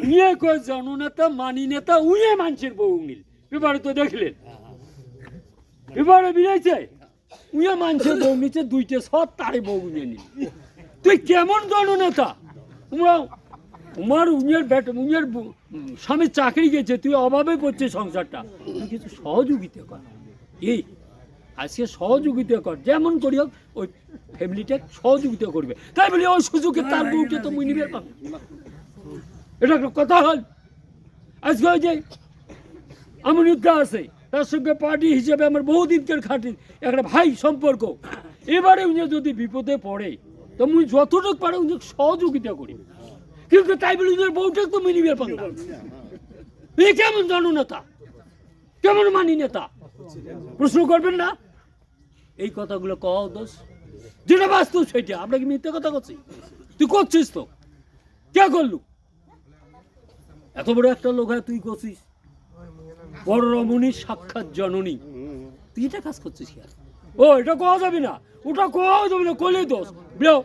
উইয়ে কয় জননেতা মানি নেতা উইয়ে মানুষের বউ নিল এবারে তো দেখলেন এবারে বিরাইছে উইয়ে মানুষের বউ নিচে দুইটে সব তারে বউ নিল তুই কেমন জননেতা তোমরা তোমার উইয়ের বেট উইয়ের বউ- স্বামী চাকরি গেছে তুই অভাবে করছে সংসারটা তুই কিছু সহযোগিতা কর এই আজকে সহযোগিতা কর যেমন করি হোক ওই ফ্যামিলিটা সহযোগিতা করবে তাই বলি ওই সুযোগে তার বউকে তো মুই নিবে এটা কথা হল। আজকে যে আমার উদ্যা আছে, তার সঙ্গে পার্টি হিসেবে আমার বহুদিনকার খাটি একটা ভাই সম্পর্ক। এবারে উনি যদি বিপদে পড়ে, তো মুই যতটুকু পারে উনি সহযোগিতা করি। কিন্তু তাই বলে উনার বউটা তো মিনিবে পাবে না। এ কেমন জননেতা কেমন মানি নেতা? প্রশ্ন করবেন না? এই কথাগুলো কও দোষ। যেটা বাস্তব সেটা। আমরা কি মিথ্যে কথা করছি তুই করছিস তো? কে করলু? এত বড় একটা লোক হয়, তুই করছিস? বড় রমণী, সাক্ষাৎ জননী। তুই এটা কাজ করছিস আর? ও, এটা কোয়া যাবে না? ওটা কোয়া যাবে না? করলেই দোষ। বেও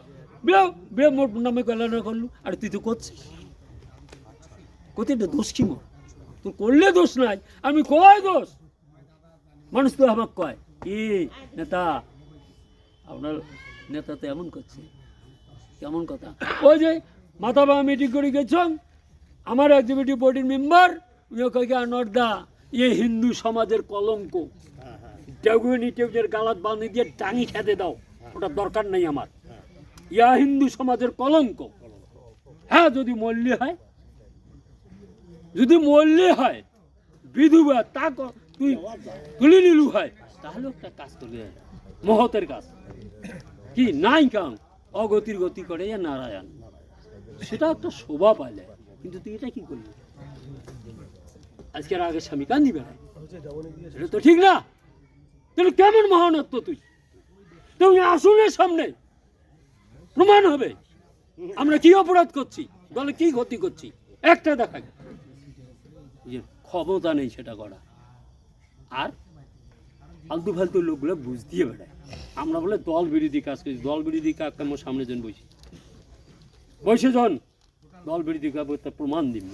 বেও বেও, মোর নামে কল্যাণ করলু। আর তুই তো করছিস। কোথায় দোষ কি মোর? তোর করলে দোষ নাই, আমি কয় দোষ? মানুষ তো আমাকে কয় কি নেতা, আপনার নেতা তো এমন করছে। কেমন কথা? ওই যে, মাথা বা মিটিং করে গেছেন আমার এক্সিকিউটিভ বডির মেম্বার উনি কয় কি নর্দা ইয়ে হিন্দু সমাজের কলঙ্ক। ডেগুনি টেউজের গালাত বাঁধে দিয়ে টাঙি খেতে দাও ওটা দরকার নেই আমার। ইয়া হিন্দু সমাজের কলঙ্ক। হ্যাঁ যদি মল্লি হয় যদি মল্লি হয় বিধবা তা তুই তুলে নিলু হয়। তাহলে একটা কাজ হয়। মহতের কাজ। কি নাই কাম। অগতির গতি করে এ নারায়ণ। সেটা একটা শোভা পাইলে কিন্তু তুই এটা কি করলি? আজকের আগে স্বামী কান্দি বেড়ায়। এটা তো ঠিক না। তাহলে কেমন মহানত্ব তুই? তুমি আসুনের সামনে প্রমাণ হবে। আমরা কি অপরাধ করছি? দলে কি ক্ষতি করছি? একটা দেখা। যে ক্ষমতা নেই সেটা করা। আর ফালতু ফালতু লোকগুলো বুঝ দিয়ে বেড়ায়। আমরা বলে দল বিরোধী কাজ করি। দল বিরোধী কাজ আমার সামনে জন বসি। বসে জন। দল বিরোধী কাজ তার প্রমাণ দিবি